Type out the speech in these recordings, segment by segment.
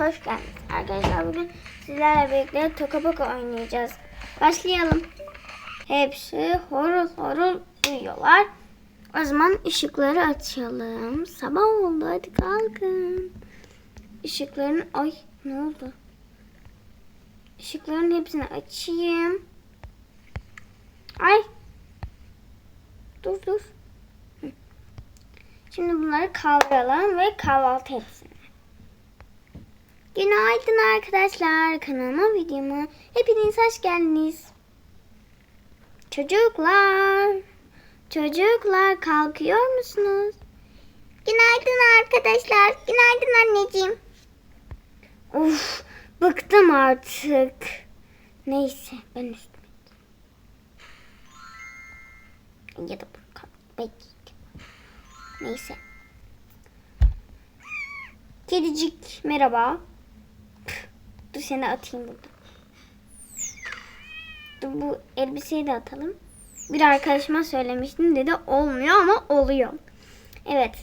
hoş geldiniz. Arkadaşlar bugün sizlerle birlikte toka boka oynayacağız. Başlayalım. Hepsi horul horul uyuyorlar. O zaman ışıkları açalım. Sabah oldu hadi kalkın. Işıkların ay ne oldu? Işıkların hepsini açayım. Ay. Dur dur. Şimdi bunları kaldıralım ve kahvaltı etsinler. Günaydın arkadaşlar. Kanalıma videoma hepiniz hoş geldiniz. Çocuklar. Çocuklar kalkıyor musunuz? Günaydın arkadaşlar. Günaydın anneciğim. Uf, bıktım artık. Neyse ben üstüme. Ya da bekleyeyim. Neyse. Kedicik merhaba. Dur seni atayım burada. Dur bu elbiseyi de atalım. Bir arkadaşıma söylemiştim dedi olmuyor ama oluyor. Evet.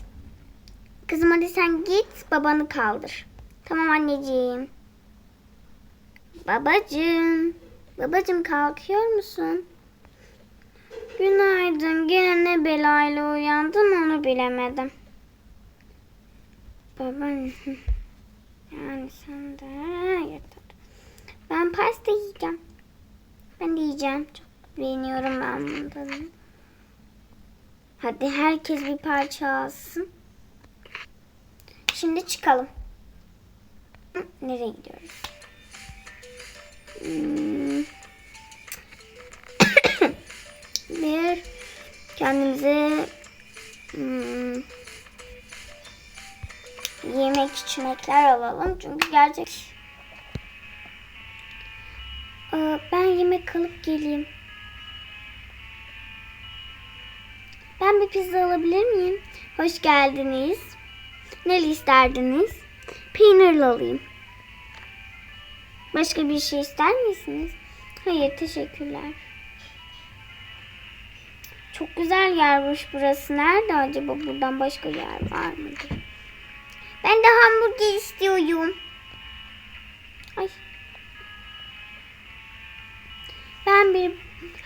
Kızım hadi sen git babanı kaldır. Tamam anneciğim. Babacığım. Babacığım kalkıyor musun? Günaydın. Gene ne belayla uyandın onu bilemedim. Baban. Yani sen de yeter. Ben pasta yiyeceğim. Ben de yiyeceğim. Çok beğeniyorum ben bundan. Hadi herkes bir parça alsın. Şimdi çıkalım. Nereye gidiyoruz? Hmm. bir kendimize hmm, yemek içmekler alalım. Çünkü gerçek Aa, ben yemek alıp geleyim. Ben bir pizza alabilir miyim? Hoş geldiniz. Neli isterdiniz? Peynirli alayım. Başka bir şey ister misiniz? Hayır, teşekkürler. Çok güzel yermiş burası. Nerede acaba? Buradan başka yer var mıdır? Ben de hamburger istiyorum. Ay. Ben bir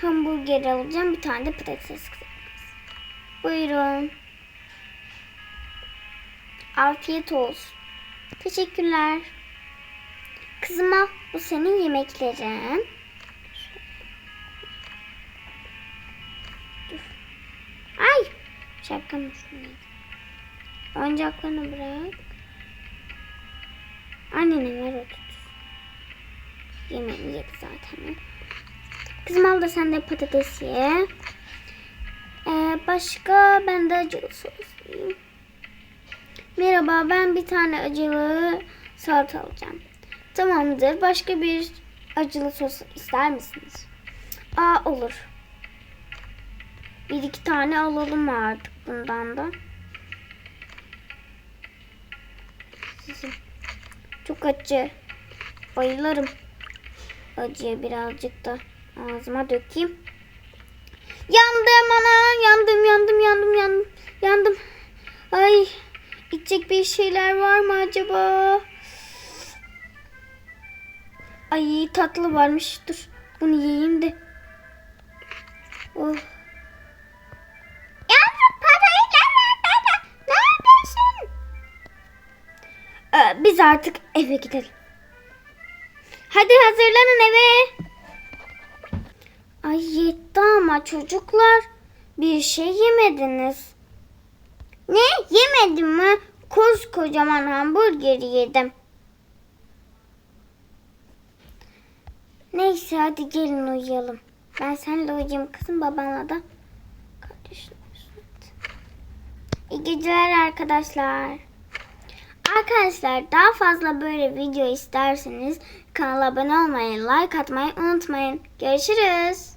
hamburger alacağım. Bir tane de patates kızartması. Buyurun. Afiyet olsun. Teşekkürler. Kızım al. Bu senin yemeklerin. Ay. Şapkam üstündeydi. Oyuncaklarını bırak. Annene ver o tut. Yemeğini yedi zaten. Kızım al da sen de patates ye. Ee, başka ben de acılı sos yiyeyim. Merhaba ben bir tane acılı salata alacağım. Tamamdır. Başka bir acılı sos ister misiniz? Aa olur. Bir iki tane alalım artık bundan da. Çok acı. Bayılırım. Acıya birazcık da ağzıma dökeyim. Yandım ana. Yandım yandım yandım yandım. Yandım. Ay. içecek bir şeyler var mı acaba? Ay tatlı varmış. Dur. Bunu yiyeyim de. Oh. Artık eve gidelim. Hadi hazırlanın eve. Ay yetti ama çocuklar. Bir şey yemediniz. Ne? Yemedim mi? Koskocaman hamburgeri yedim. Neyse hadi gelin uyuyalım. Ben seninle uyuyayım kızım babanla da. İyi geceler arkadaşlar. Arkadaşlar daha fazla böyle video isterseniz kanala abone olmayı, like atmayı unutmayın. Görüşürüz.